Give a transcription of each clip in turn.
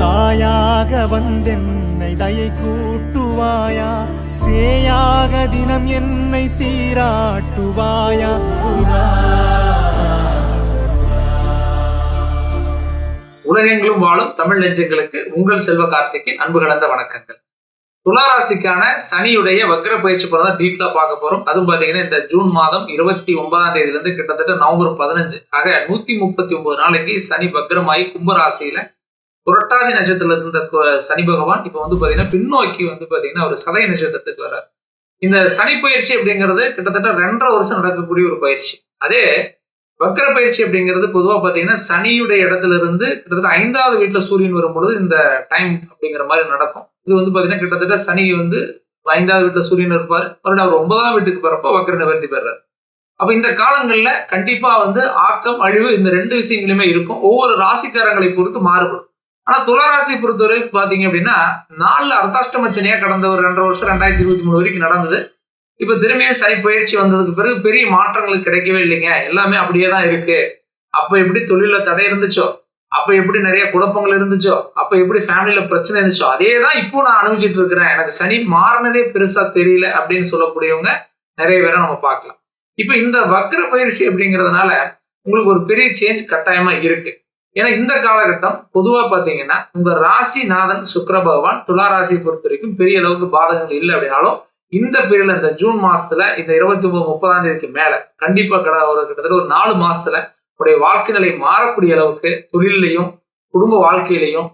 தாயாக வந்தென்னை தயை கூட்டுவாயா? சேயாக தினம் என்னை சீராட்டுவாயா? உலகெங்கிலும் வாழும் தமிழ் நெஞ்சங்களுக்கு உங்கள் செல்வ கார்த்திகின் அன்பு கலந்த வணக்கங்கள். துளாராசிக்கான சனியுடைய வக்ர பயிற்சி படம் தான் டீட்டெயிலாக பார்க்க போறோம். அதுவும் பாத்தீங்கன்னா இந்த ஜூன் மாதம் இருபத்தி ஒன்பதாம் தேதியிலேருந்து கிட்டத்தட்ட நவம்பர் பதினஞ்சு. ஆக நூத்தி முப்பத்தி ஒன்பது நாளைக்கு சனி வக்ரமாகி கும்பராசியில் புரட்டாதி நட்சத்திரத்துல இருந்த சனி பகவான் இப்ப வந்து பாத்தீங்கன்னா பின்னோக்கி வந்து பாத்தீங்கன்னா ஒரு சதய நட்சத்திரத்துக்கு வர்றார். இந்த சனி பயிற்சி அப்படிங்கிறது கிட்டத்தட்ட ரெண்டரை வருஷம் நடக்கக்கூடிய ஒரு பயிற்சி. அதே வக்கர பயிற்சி அப்படிங்கிறது பொதுவாக பார்த்தீங்கன்னா சனியுடைய இடத்துல இருந்து கிட்டத்தட்ட ஐந்தாவது வீட்டில் சூரியன் வரும்பொழுது இந்த டைம் அப்படிங்கிற மாதிரி நடக்கும். இது வந்து பார்த்தீங்கன்னா கிட்டத்தட்ட சனி வந்து ஐந்தாவது வீட்டில் சூரியன் இருப்பார். மறுபடியும் அவர் ஒன்பதாம் வீட்டுக்கு பிறப்ப வக்கர நிவர்த்தி பெறார் அப்போ இந்த காலங்களில் கண்டிப்பாக வந்து ஆக்கம் அழிவு இந்த ரெண்டு விஷயங்களுமே இருக்கும். ஒவ்வொரு ராசிக்காரங்களை பொறுத்து மாறுபடும். ஆனா துளாராசி பொறுத்தவரை பாத்தீங்க அப்படின்னா நாலு அர்த்தாஷ்டம சனியா கடந்த ஒரு ரெண்டரை வருஷம் ரெண்டாயிரத்தி இருபத்தி மூணு வரைக்கும் நடந்தது. இப்ப திரும்பியும் சனி பயிற்சி வந்ததுக்கு பிறகு பெரிய மாற்றங்கள் கிடைக்கவே இல்லைங்க. எல்லாமே அப்படியே தான் இருக்கு. அப்ப எப்படி தொழில தடை இருந்துச்சோ அப்ப எப்படி நிறைய குழப்பங்கள் இருந்துச்சோ அப்ப எப்படி ஃபேமிலியில பிரச்சனை இருந்துச்சோ அதே தான் இப்போ நான் அனுபவிச்சுட்டு இருக்கிறேன். எனக்கு சனி மாறினதே பெருசா தெரியல அப்படின்னு சொல்லக்கூடியவங்க நிறைய பேரை நம்ம பார்க்கலாம். இப்ப இந்த வக்கர பயிற்சி அப்படிங்கிறதுனால உங்களுக்கு ஒரு பெரிய சேஞ்ச் கட்டாயமா இருக்கு. ஏன்னா இந்த காலகட்டம் பொதுவாக பார்த்தீங்கன்னா உங்க ராசிநாதன் சுக்கர பகவான் துலா ராசியை பொறுத்த வரைக்கும் பெரிய அளவுக்கு பாதகங்கள் இல்லை அப்படின்னாலும் இந்த பீரியட்ல இந்த ஜூன் மாசத்துல இந்த இருபத்தி ஒன்பது முப்பதாம் தேதிக்கு மேல கண்டிப்பா கட- ஒரு கிட்டத்தட்ட ஒரு நாலு மாசத்துல உடைய வாழ்க்கை நிலை மாறக்கூடிய அளவுக்கு தொழிலையும் குடும்ப வாழ்க்கையிலையும்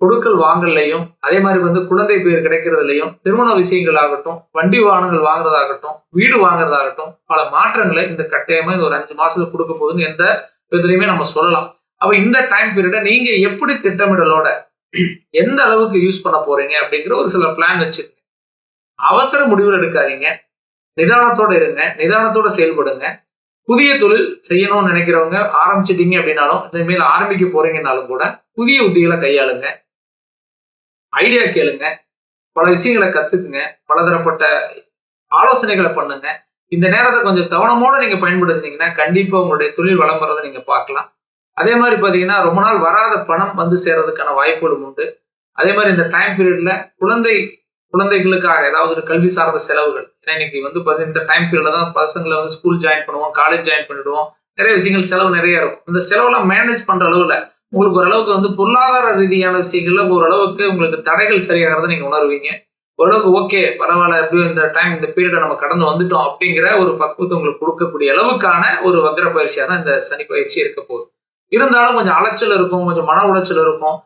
கொடுக்கல் வாங்கல்லையும் அதே மாதிரி வந்து குழந்தை பேர் கிடைக்கிறதுலையும் திருமண விஷயங்கள் ஆகட்டும் வண்டி வாகனங்கள் வாங்குறதாகட்டும் வீடு வாங்குறதாகட்டும் பல மாற்றங்களை இந்த கட்டாயமா இந்த ஒரு அஞ்சு மாசத்துல கொடுக்க போகுதுன்னு எந்த விதத்துலையுமே நம்ம சொல்லலாம். அப்போ இந்த டைம் பீரியடை நீங்கள் எப்படி திட்டமிடலோட எந்த அளவுக்கு யூஸ் பண்ண போறீங்க அப்படிங்கிற ஒரு சில பிளான் வச்சுருங்க. அவசர முடிவுகள் எடுக்காதீங்க. நிதானத்தோட இருங்க. நிதானத்தோட செயல்படுங்க. புதிய தொழில் செய்யணும்னு நினைக்கிறவங்க ஆரம்பிச்சிட்டீங்க அப்படின்னாலும் இனிமேல் ஆரம்பிக்க போறீங்கனாலும் கூட புதிய உத்திகளை கையாளுங்க. ஐடியா கேளுங்க. பல விஷயங்களை கற்றுக்குங்க பலதரப்பட்ட ஆலோசனைகளை பண்ணுங்க. இந்த நேரத்தை கொஞ்சம் கவனமோடு நீங்கள் பயன்படுத்தினீங்கன்னா கண்டிப்பாக உங்களுடைய தொழில் வளம் வரதை நீங்கள் பார்க்கலாம். அதே மாதிரி பார்த்தீங்கன்னா ரொம்ப நாள் வராத பணம் வந்து சேர்றதுக்கான வாய்ப்புகளும் உண்டு. அதே மாதிரி இந்த டைம் பீரியட்ல குழந்தை குழந்தைகளுக்காக ஏதாவது ஒரு கல்வி சார்ந்த செலவுகள். ஏன்னா இன்னைக்கு வந்து பார்த்தீங்கன்னா இந்த டைம் பீரியட்ல தான் பசங்களை வந்து ஸ்கூல் ஜாயின் பண்ணுவோம் காலேஜ் ஜாயின் பண்ணிடுவோம். நிறைய விஷயங்கள் செலவு நிறைய இருக்கும். இந்த செலவெல்லாம் மேனேஜ் பண்ற அளவுல உங்களுக்கு ஓரளவுக்கு வந்து பொருளாதார ரீதியான விஷயங்கள்ல ஓரளவுக்கு உங்களுக்கு தடைகள் சரியாகிறத நீங்க உணர்வீங்க. ஓரளவுக்கு ஓகே பரவாயில்ல எப்படியோ இந்த டைம் இந்த பீரியடை நம்ம கடந்து வந்துட்டோம் அப்படிங்கிற ஒரு பக்குவத்தை உங்களுக்கு கொடுக்கக்கூடிய அளவுக்கான ஒரு வக்ர பயிற்சியாக தான் இந்த சனி பயிற்சி இருக்க போகுது. இருந்தாலும் கொஞ்சம் அலைச்சல் இருக்கும் கொஞ்சம் மன உளைச்சல் இருக்கும்.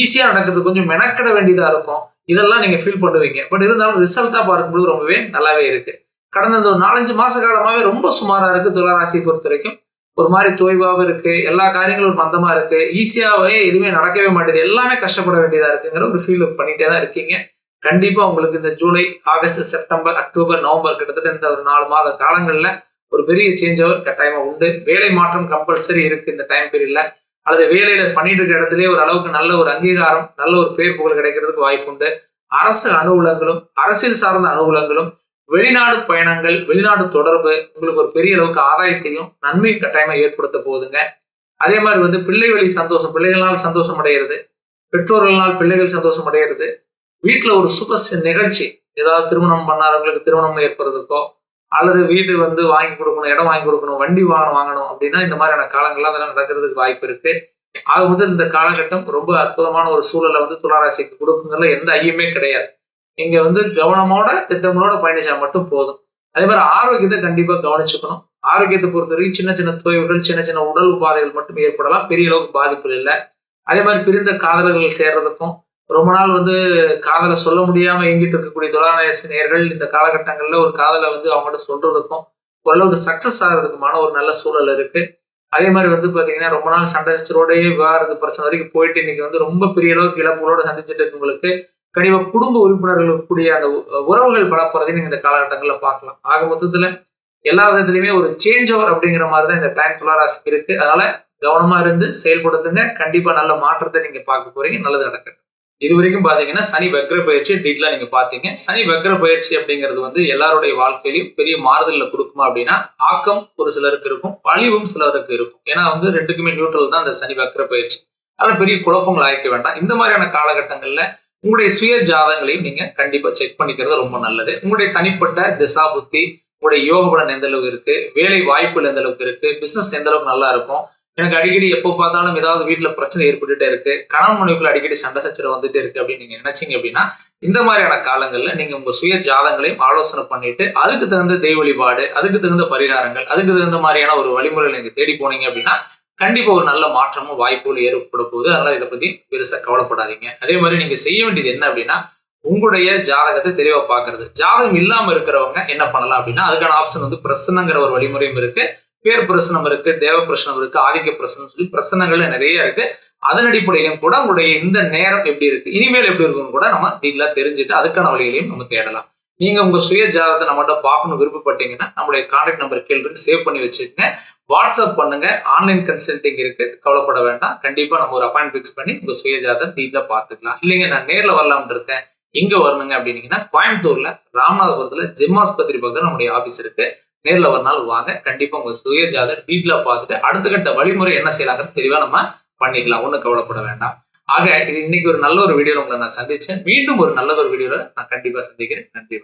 ஈஸியாக நடக்கிறது கொஞ்சம் மெனக்கிட வேண்டியதாக இருக்கும். இதெல்லாம் நீங்கள் ஃபீல் பண்ணுவீங்க. பட் இருந்தாலும் ரிசல்ட்டாக பார்க்கும்போது ரொம்பவே நல்லாவே இருக்குது கடந்த இந்த ஒரு நாலஞ்சு மாத காலமாகவே ரொம்ப சுமாராக இருக்குது துளராசியை பொறுத்த வரைக்கும். ஒரு மாதிரி தோய்வாகவும் இருக்குது எல்லா காரியங்களும் ஒரு மந்தமாக இருக்குது ஈஸியாகவே எதுவுமே நடக்கவே மாட்டேது. எல்லாமே கஷ்டப்பட வேண்டியதாக இருக்குங்கிற ஒரு ஃபீல் பண்ணிகிட்டே தான் இருக்கீங்க. கண்டிப்பாக உங்களுக்கு இந்த July August September October November கிட்டத்தட்ட இந்த ஒரு நாலு மாத காலங்களில் ஒரு பெரிய சேஞ்ச் ஓவர் கட்டாயமாக உண்டு. வேலை மாற்றம் கம்பல்சரி இருக்குது இந்த டைம் பீரியடில் அல்லது வேலையில் பண்ணிட்டு இருக்க இடத்துலயே ஒரு அளவுக்கு நல்ல ஒரு அங்கீகாரம் நல்ல ஒரு பேர் புகழ் கிடைக்கிறதுக்கு வாய்ப்பு உண்டு. அரசு அனுகூலங்களும் அரசியல் சார்ந்த அனுகூலங்களும் வெளிநாடு பயணங்கள் வெளிநாடு தொடர்பு உங்களுக்கு ஒரு பெரிய அளவுக்கு ஆதாயத்தையும் நன்மையும் கட்டாயமாக ஏற்படுத்த போகுதுங்க. அதே மாதிரி வந்து பிள்ளை வழி சந்தோஷம் பிள்ளைகளால் சந்தோஷம் அடைகிறது பெற்றோர்களால் பிள்ளைகள் சந்தோஷம் அடைகிறது வீட்டில் ஒரு சுப சி- நிகழ்ச்சி ஏதாவது திருமணம் பண்ணாதவங்களுக்கு திருமணம் ஏற்படுறதுக்கோ அல்லது வீடு வந்து வாங்கி கொடுக்கணும் இடம் வாங்கி கொடுக்கணும் வண்டி வாகனம் வாங்கணும் அப்படின்னா இந்த மாதிரியான காலங்கள்லாம் அதெல்லாம் நடக்கிறதுக்கு வாய்ப்பு இருக்கு. ஆக முதல் இந்த காலகட்டம் ரொம்ப அற்புதமான ஒரு சூழலை வந்து துளாராசிக்கு கொடுக்குங்கிறதுல எந்த ஐயமே கிடையாது. நீங்க வந்து கவனமோட திட்டங்களோட பயணிச்சா மட்டும் போதும். அதே மாதிரி ஆரோக்கியத்தை கண்டிப்பா கவனிச்சுக்கணும். ஆரோக்கியத்தை பொறுத்தவரைக்கும் சின்ன சின்ன தொய்வுகள் சின்ன சின்ன உடல் உபாதைகள் மட்டும் ஏற்படலாம். பெரிய அளவுக்கு பாதிப்பு இல்லை. அதே மாதிரி பிரிந்த காதலர்கள் சேர்றதுக்கும் ரொம்ப நாள் வந்து காதலை சொல்ல முடியாம இயங்கிட்டு இருக்கக்கூடிய தொழிலாளர்கள் இந்த காலகட்டங்கள்ல ஒரு காதலை வந்து அவங்கள்ட்ட சொல்றதுக்கும் ஓரளவுக்கு சக்சஸ் ஆகிறதுக்குமான ஒரு நல்ல சூழல் இருக்கு. அதே மாதிரி வந்து பாத்தீங்கன்னா ரொம்ப நாள் சண்டைச்சரோடயே விவாகரத்து பிரச்சனை வரைக்கும் போயிட்டு இன்னைக்கு வந்து ரொம்ப பெரிய அளவுக்கு இழப்புகளோட சந்திச்சுட்டு இருக்கவங்களுக்கு கண்டிப்பா குடும்ப உறுப்பினர்களுக்கு கூடிய அந்த உ- உறவுகள் பலப்படுறதையும் நீங்க இந்த காலகட்டங்களில் பார்க்கலாம். ஆக மொத்தத்துல எல்லா விதத்துலையுமே ஒரு சேஞ்ச் ஓவர் அப்படிங்கிற மாதிரி தான் இந்த டைம் துளாராசிக்கு இருக்கு. அதனால கவனமா இருந்து செயல்படுத்துங்க. கண்டிப்பா நல்ல மாற்றத்தை நீங்க பார்க்க போறீங்க. நல்லது நடக்கட்டும். இது வரைக்கும் பார்த்தீங்கன்னா சனி வக்ர பயிற்சி டீட்டெயிலாக நீங்கள் பார்த்தீங்க சனி வக்ர பயிற்சி அப்படிங்கிறது வந்து எல்லாருடைய வாழ்க்கையிலையும் பெரிய மாறுதலில் கொடுக்குமா அப்படின்னா ஆக்கம் ஒரு சிலருக்கு இருக்கும் பழிவும் சிலருக்கு இருக்கும். ஏன்னா வந்து ரெண்டுக்குமே நியூட்ரல் தான் இந்த சனி வக்ர பயிற்சி. அதனால் பெரிய குழப்பங்கள் ஆயிக்க வேண்டாம். இந்த மாதிரியான காலகட்டங்களில் உங்களுடைய சுய ஜாதகங்களையும் நீங்கள் கண்டிப்பாக செக் பண்ணிக்கிறது ரொம்ப நல்லது. உங்களுடைய தனிப்பட்ட திசா புத்தி உங்களுடைய யோக பலன் எந்த அளவுக்கு இருக்கு வேலை வாய்ப்புகள் எந்த அளவுக்கு இருக்கு பிசினஸ் எந்த அளவுக்கு நல்லா இருக்கும் எனக்கு அடிக்கடி எப்போ பார்த்தாலும் ஏதாவது வீட்டில் பிரச்சனை ஏற்பட்டுட்டே இருக்கு. கணவன் மனைவிக்குள்ள அடிக்கடி சண்டை சச்சரவு வந்துட்டே இருக்கு அப்படின்னு நீங்க நினைச்சீங்க அப்படின்னா இந்த மாதிரியான காலங்களில் நீங்க உங்க சுய ஜாதங்களையும் ஆலோசனை பண்ணிட்டு அதுக்கு தகுந்த தெய்வ வழிபாடு அதுக்கு தகுந்த பரிகாரங்கள் அதுக்கு தகுந்த மாதிரியான ஒரு வழிமுறைகளை நீங்க தேடி போனீங்க அப்படின்னா கண்டிப்பா ஒரு நல்ல மாற்றமும் வாய்ப்புகள் ஏற்பட போகுது. அதனால இதை பத்தி பெருசா கவலைப்படாதீங்க. அதே மாதிரி நீங்க செய்ய வேண்டியது என்ன அப்படின்னா உங்களுடைய ஜாதகத்தை தெளிவா பாக்குறது. ஜாதகம் இல்லாம இருக்கிறவங்க என்ன பண்ணலாம் அப்படின்னா அதுக்கான ஆப்ஷன் வந்து பிரசனங்கிற ஒரு வழிமுறையும் இருக்கு. பேர் பிரசனம் இருக்கு தேவ பிரசனம் இருக்கு ஆதிக்க பிரசனம் சொல்லி பிரசனங்கள் நிறைய இருக்கு. அதன் அடிப்படையிலும் கூட உங்களுடைய இந்த நேரம் எப்படி இருக்கு இனிமேல் எப்படி இருக்குன்னு கூட நம்ம டீட்டெயிலாக தெரிஞ்சுட்டு அதுக்கான வழிகளையும் நம்ம தேடலாம். நீங்க உங்க சுய ஜாதகத்தை நம்மகிட்ட பார்க்கணும் விருப்பப்பட்டீங்கன்னா நம்மளுடைய கான்டாக்ட் நம்பர் கேள்வி சேவ் பண்ணி வச்சுக்கோங்க. வாட்ஸ்அப் பண்ணுங்க ஆன்லைன் கன்சல்டிங் இருக்கு கவலைப்பட வேண்டாம். கண்டிப்பா நம்ம ஒரு அப்பாயிண்ட் ஃபிக்ஸ் பண்ணி உங்க சுய ஜாதகம் டீட்டெயிலா பார்த்துக்கலாம். இல்லைங்க நான் நேர்ல வரலாம்னு இருக்கேன் எங்க வரணுங்க அப்படின்னீங்கன்னா கோயம்புத்தூர்ல ராமநாதபுரத்துல ஜிம் ஆஸ்பத்திரி பக்கத்துல நம்முடைய ஆபீஸ் இருக்கு. நேர்ல ஒரு நாள் வாங்க. கண்டிப்பா உங்கள் சுய ஜாதகம் டீட்டெயிலாக பார்த்துட்டு அடுத்த கட்ட வழிமுறை என்ன செய்யலாங்கிறது தெளிவாக நம்ம பண்ணிக்கலாம். ஒன்றும் கவலைப்பட வேண்டாம். ஆக இது இன்னைக்கு ஒரு நல்ல ஒரு வீடியோவில் உங்களை நான் சந்திச்சேன். மீண்டும் ஒரு நல்ல ஒரு வீடியோவில் நான் கண்டிப்பா சந்திக்கிறேன். நன்றி